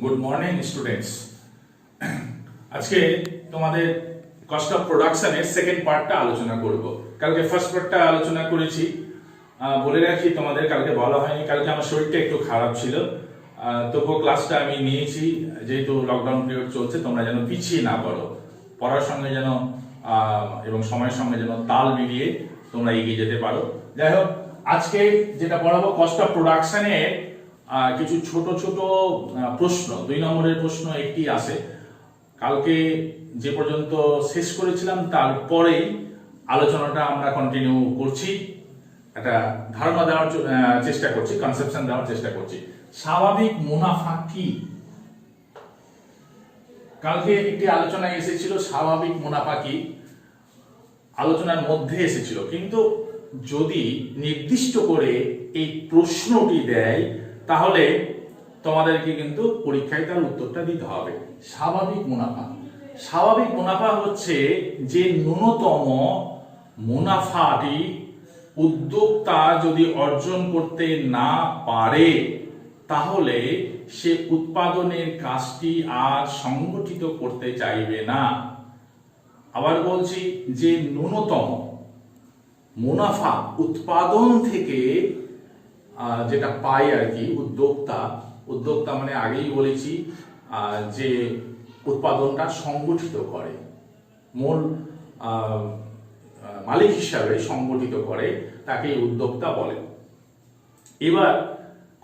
Good morning students আজকে তোমাদের cost of প্রোডাকশনের সেকেন্ড পার্টটা আলোচনা করব। কালকে ফার্স্ট পার্টটা আলোচনা করেছি। বলে রাখি, তোমাদের কালকে বলা হয়নি। কালকে আমার শরীরটা একটু খারাপ ছিল। তবুও ক্লাসটা আমি নিয়েছি। যেহেতু লকডাউন পিরিয়ড চলছে, তোমরা যেন পিছিয়ে না পড়ো। পড়ার সঙ্গে যেন এবং সময়ের সঙ্গে যেন তাল মিলিয়ে তোমরা এগিয়ে যেতে পারো। যাই হোক, আজকে যেটা পড়াবো কস্ট অফ প্রোডাকশনের কিছু ছোট ছোট প্রশ্ন, দুই নম্বরের প্রশ্ন একটি আসে কালকে যে পর্যন্ত শেষ করেছিলাম, তারপরেই আলোচনাটা আমরা কন্টিনিউ করছি। একটা ধারণা দেওয়ার চেষ্টা করছি কনসেপশন দেওয়ার চেষ্টা করছি। স্বাভাবিক মুনাফা কি? কালকে একটি আলোচনা এসেছিল, স্বাভাবিক মুনাফা কি? আলোচনার মধ্যে এসেছিল। কিন্তু যদি নির্দিষ্ট করে এই প্রশ্নটি দেয় তাহলে তোমাদেরকে কিন্তু পরীক্ষায় তার উত্তরটা দিতে হবে। স্বাভাবিক মুনাফা। স্বাভাবিক মুনাফা হচ্ছে যে ন্যূনতম মুনাফাটি উদ্যোক্তা যদি অর্জন করতে না পারে, তাহলে সে উৎপাদনের কাজটি আর সংগঠিত করতে চাইবে না। আবার বলছি যে ন্যূনতম মুনাফা উৎপাদন থেকে যেটা পায় আর কি, উদ্যোক্তা। উদ্যোক্তা মানে আগেই বলেছি যে উৎপাদনটা সংগঠিত করে। মূল মালিক হিসাবে সংগঠিত করে, তাকে উদ্যোক্তা বলে। এবার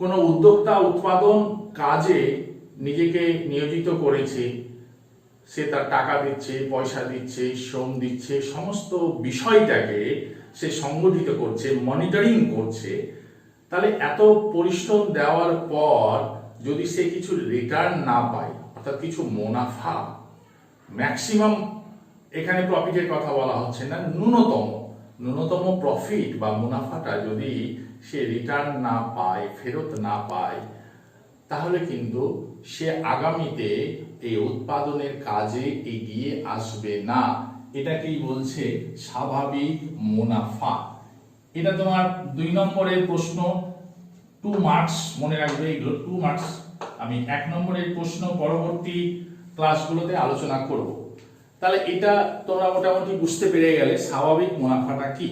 কোনো উদ্যোক্তা উৎপাদন কাজে নিজেকে নিয়োজিত করেছে, সে তার টাকা দিচ্ছে, পয়সা দিচ্ছে, শ্রম দিচ্ছে, সমস্ত বিষয়টাকে সে সংগঠিত করছে মনিটরিং করছে তাহলে এত পরিশ্রম দেওয়ার পর যদি সে কিছু রিটার্ন না পায়, অর্থাৎ কিছু মুনাফা ম্যাক্সিমাম এখানে প্রফিটের কথা বলা হচ্ছে না, ন্যূনতম ন্যূনতম প্রফিট বা মুনাফাটা যদি সে রিটার্ন না পায়, ফেরত না পায়, তাহলে কিন্তু সে আগামীতে এই উৎপাদনের কাজে এগিয়ে আসবে না। এটাকেই বলছে স্বাভাবিক মুনাফা। এটা তোমার দুই নম্বরের প্রশ্ন টু মার্কস মনে রাখবে, এগুলো টু মার্কস আমি এক নম্বরের প্রশ্ন পরবর্তী ক্লাসগুলোতে আলোচনা করব। তাহলে এটা তোমরা মোটামুটি বুঝতে পেরে গেলে স্বাভাবিক মুনাফাটা কি?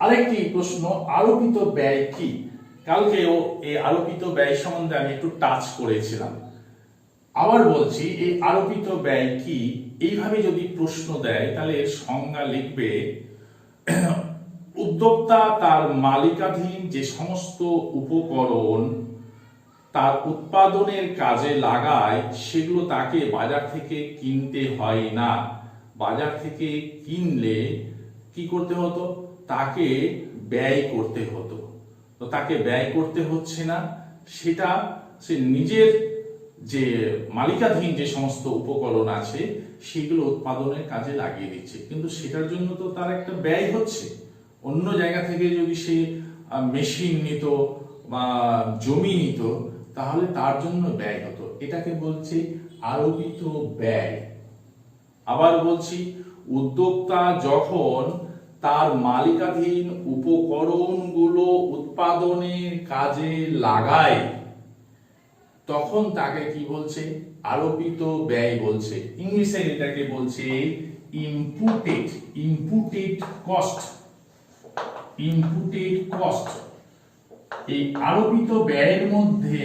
আরেকটি প্রশ্ন, আরোপিত ব্যয় কি? কালকেও এই আরোপিত ব্যয় সম্বন্ধে আমি একটু টাচ করেছিলাম। আবার বলছি, এই আরোপিত ব্যয় কি? এইভাবে যদি প্রশ্ন দেয়, তাহলে সংজ্ঞা লিখবে উদ্যোক্তা, তার মালিকাধীন যে সমস্ত উপকরণ তার উৎপাদনের কাজে লাগায়, সেগুলো তাকে বাজার থেকে কিনতে হয় না। বাজার থেকে কিনলে কি করতে হতো? তাকে ব্যয় করতে হতো। তো তাকে ব্যয় করতে হচ্ছে না। সেটা সে নিজের যে মালিকাধীন যে সমস্ত উপকরণ আছে, সেগুলো উৎপাদনের কাজে লাগিয়ে দিচ্ছে। কিন্তু সেটার জন্য তো তার একটা ব্যয় হচ্ছে। অন্য জায়গা থেকে যদি সে মেশিন নিত বা জমি নিত, তাহলে তার জন্য ব্যয় হতো। এটাকে বলছে আরোপিত ব্যয়। আবার বলছি উদ্যোক্তা যখন তার মালিকাধীন উপকরণগুলো উৎপাদনের কাজে লাগায়, তখন তাকে কি বলছে? আরোপিত ব্যয় বলছে। ইংলিশে এটাকে বলছে imputed imputed cost imputed cost এই আরোপিত ব্যয়ের মধ্যে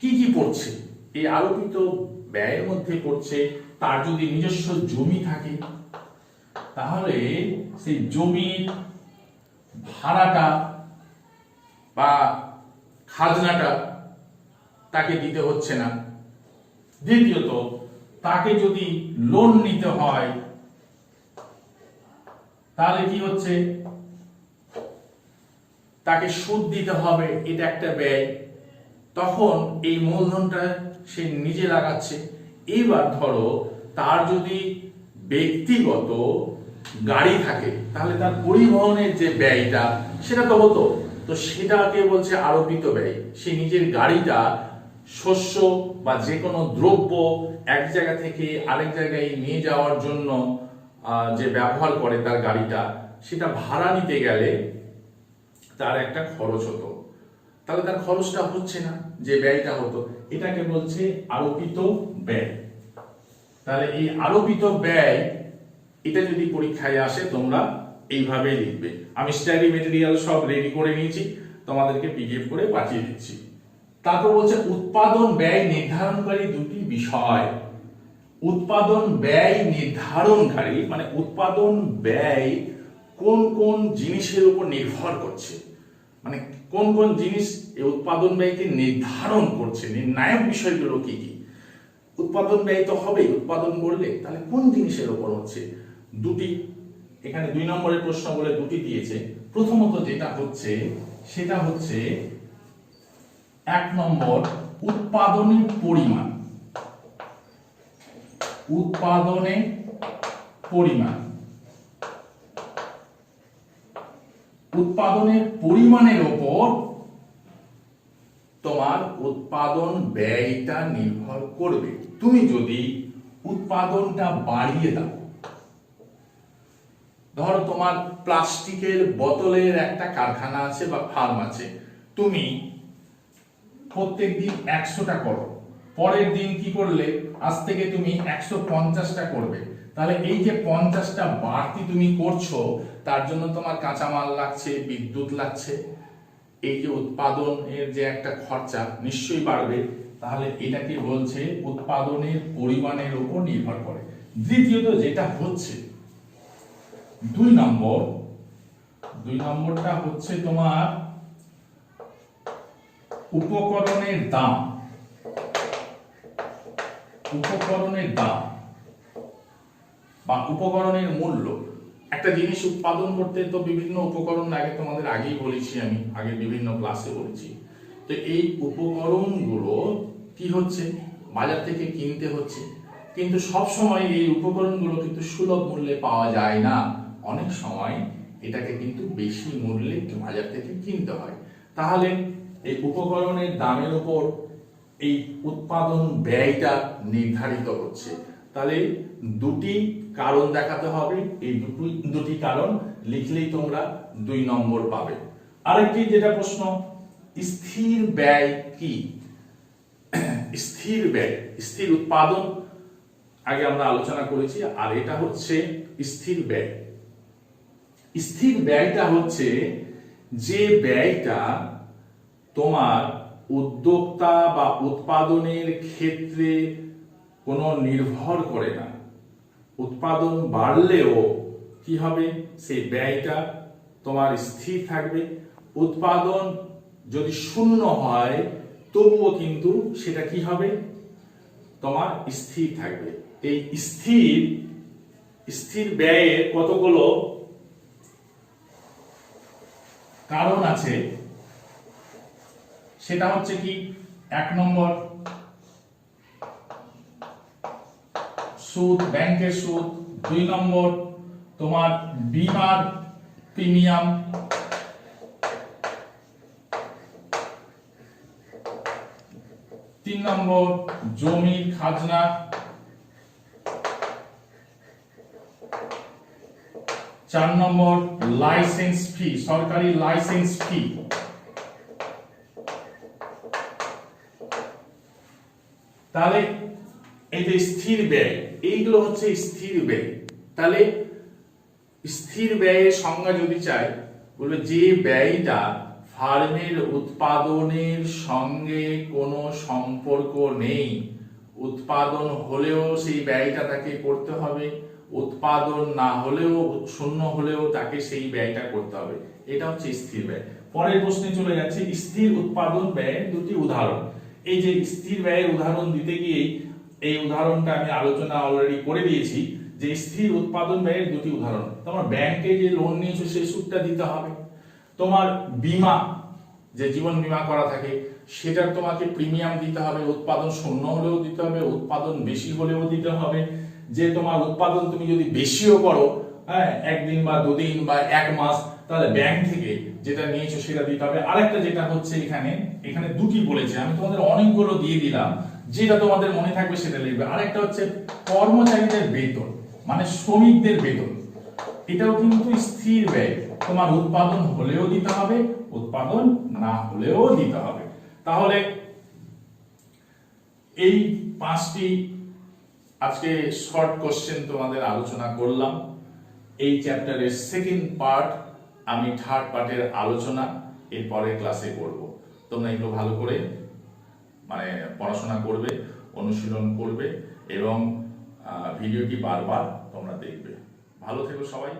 কি কি পড়ছে? এই আরোপিত ব্যয়ের মধ্যে পড়ছে তার যদি নিজস্ব জমি থাকে, তাহলে সেই জমির ভাড়াটা বা খাজনাটা তাকে দিতে হচ্ছে না। দ্বিতীয়ত, তাকে যদি লোন নিতে হয়, তাহলে কি হচ্ছে? তাকে সুদ দিতে হবে, এটা একটা ব্যয়। তখন এই মূলধনটা সে নিজে লাগাচ্ছে। এইবার ধরো, তার যদি ব্যক্তিগত গাড়ি থাকে, তাহলে তার পরিবহনের যে ব্যয়টা, সেটা তো হতো। তো সেটাকে বলছে আরোপিত ব্যয়। সে নিজের গাড়িটা শস্য বা যে কোনো দ্রব্য এক জায়গা থেকে আরেক জায়গায় নিয়ে যাওয়ার জন্য যে ব্যবহার করে তার গাড়িটা, সেটা ভাড়া নিতে গেলে তার একটা খরচ হতো। তাহলে তার খরচটা হচ্ছে না, যে ব্যয়টা হতো। এটাকে বলছে আরোপিত ব্যয়। তাহলে এই আরোপিত ব্যয়, এটা যদি পরীক্ষায় আসে, তোমরা এইভাবে লিখবে। আমি স্টাডি মেটেরিয়াল সব রেডি করে নিয়েছি, তোমাদেরকে পিডিএফ করে পাঠিয়ে দিচ্ছি। তারপর বলছে, উৎপাদন ব্যয় নির্ধারণকারী দুটি বিষয়। উৎপাদন ব্যয় নির্ধারণকারী মানে উৎপাদন ব্যয় কোন কোন জিনিসের উপর নির্ভর করছে? মানে কোন কোন জিনিস এই উৎপাদন ব্যয়কে নির্ধারণ করছে? নির্ণায়ক বিষয়গুলো কি কি? উৎপাদন ব্যয় তো হবেই, উৎপাদন করলে তাহলে কোন জিনিসের উপর হচ্ছে? দুটি, এখানে দুই নম্বরের প্রশ্ন বলে দুটি দিয়েছে। প্রথমত যেটা হচ্ছে, সেটা হচ্ছে এক নম্বর উৎপাদনের পরিমাণ। উৎপাদনে পরিমাণ। উৎপাদনের পরিমাণের ওপর তোমার উৎপাদন ব্যয়টা নির্ভর করবে। তুমি যদি উৎপাদনটা বাড়িয়ে দাও, ধরো তোমার প্লাস্টিকের বোতলের একটা কারখানা আছে বা ফার্ম আছে, তুমি প্রত্যেক দিন একশোটা করো, পরের দিন কি করলে? আজ থেকে তুমি একশো পঞ্চাশটা করবে। তাহলে এই যে পঞ্চাশটা বাড়তি তুমি করছ, তার জন্য তোমার কাঁচামাল লাগছে, বিদ্যুৎ লাগছে, এই যে উৎপাদনের যে একটা খরচা নিশ্চয়ই বাড়বে, তাহলে এটাকে বলছে? উৎপাদনের পরিমাণের উপর নির্ভর করে। দ্বিতীয়ত যেটা হচ্ছে, দুই নম্বর, দুই নম্বরটা হচ্ছে তোমার উপকরণের দাম। উপকরণের দাম। বা উপকরণের মূল্য। একটা জিনিস উৎপাদন করতে তো বিভিন্ন উপকরণ লাগে, তোমাদের আগেই বলেছি আমি, আগে বিভিন্ন ক্লাসে বলেছি। তো এই উপকরণগুলো কি হচ্ছে? বাজার থেকে কিনতে হচ্ছে। কিন্তু সব সময় এই উপকরণগুলো কিন্তু সুলভ মূল্যে পাওয়া যায় না। অনেক সময় এটাকে কিন্তু বেশি মূল্যে বাজার থেকে কিনতে হয়। তাহলে এই উপকরণের দামের উপর এই উৎপাদন ব্যয়টা নির্ধারিত হচ্ছে। তাহলে দুটি কারণ দেখাতে হবে, এই দুটি দুটি কারণ লিখলেই তোমরা দুই নম্বর পাবে। আরেকটি যেটা প্রশ্ন, স্থির ব্যয় কি? স্থির ব্যয়, স্থির উৎপাদন, আগে আমরা আলোচনা করেছি, আর এটা হচ্ছে স্থির ব্যয়। স্থির ব্যয়টা হচ্ছে যে ব্যয়টা তোমার উদ্যোক্তা বা উৎপাদনের ক্ষেত্রে কোনো নির্ভর করে না। উৎপাদন বাড়লেও কি হবে? সেই ব্যয়টা তোমার স্থির থাকবে। উৎপাদন যদি শূন্য হয়, তবুও কিন্তু সেটা কি হবে? তোমার স্থির থাকবে। এই স্থির স্থির ব্যয়ের কতগুলো কারণ আছে? সেটা হচ্ছে কি? এক নম্বর সুদ, ব্যাংকের সুদ, দুই নম্বর তোমার বিমার প্রিমিয়াম। তিন নম্বর জমির খাজনা। চার নম্বর লাইসেন্স ফি, সরকারি লাইসেন্স ফি। তাহলে এই যে স্থির ব্যয়, এইগুলো হচ্ছে স্থির ব্যয়। তাহলে স্থির ব্যয়ের সংজ্ঞা যদি চাই, বলবে যে ব্যয়টা ফার্মের উৎপাদনের সঙ্গে কোনো সম্পর্ক নেই। উৎপাদন হলেও সেই ব্যয়টা তাকে করতে হবে, উৎপাদন না হলেও, শূন্য হলেও তাকে সেই ব্যয়টা করতে হবে। এটা হচ্ছে স্থির ব্যয়। পরের প্রশ্নে চলে যাচ্ছে, স্থির উৎপাদন ব্যয়ের দুটি উদাহরণ। এই যে স্থির ব্যয়ের উদাহরণ দিতে গিয়েই এই উদাহরণটা আমি আলোচনা অলরেডি করে দিয়েছি যে স্থির উৎপাদন ব্যয়ের দুটি উদাহরণ। তোমার ব্যাংকে যে লোন নিয়েছো, সেই সুদটা দিতে হবে। তোমার বিমা, যে জীবন বিমা করা থাকে, সেটার তোমাকে প্রিমিয়াম দিতে হবে। উৎপাদন শূন্য হলেও দিতে হবে, উৎপাদন বেশি হলেও দিতে হবে। যে তোমার উৎপাদন তুমি যদি বেশিও করো হ্যাঁ একদিন বা দুদিন বা এক মাস তাহলে ব্যাংক থেকে যেটা নিয়েছো সেটা দিতে হবে আরেকটা যেটা হচ্ছে এখানে এখানে দুটি বলেছে। আমি তোমাদের অনেকগুলো দিয়ে দিলাম। যেটা তোমাদের মনে থাকবে সেটা লিখবে। আরেকটা হচ্ছে কর্মচারীদের বেতন মানে শ্রমিকদের বেতন। এটাও কিন্তু স্থির ব্যয়। তোমার উৎপাদন হলেও দিতে হবে, উৎপাদন না হলেও দিতে হবে। তাহলে এই পাঁচটি আজকে শর্ট কোশ্চেন তোমাদের আলোচনা করলাম। এই চ্যাপ্টারের সেকেন্ড পার্ট আমি থার্ড পার্টের আলোচনা এর পরের ক্লাসে করব। তোমরা এগুলো ভালো করে মানে পড়াশোনা করবে, অনুশীলন করবে এবং ভিডিওটি বারবার তোমরা দেখবে। ভালো থেকো সবাই।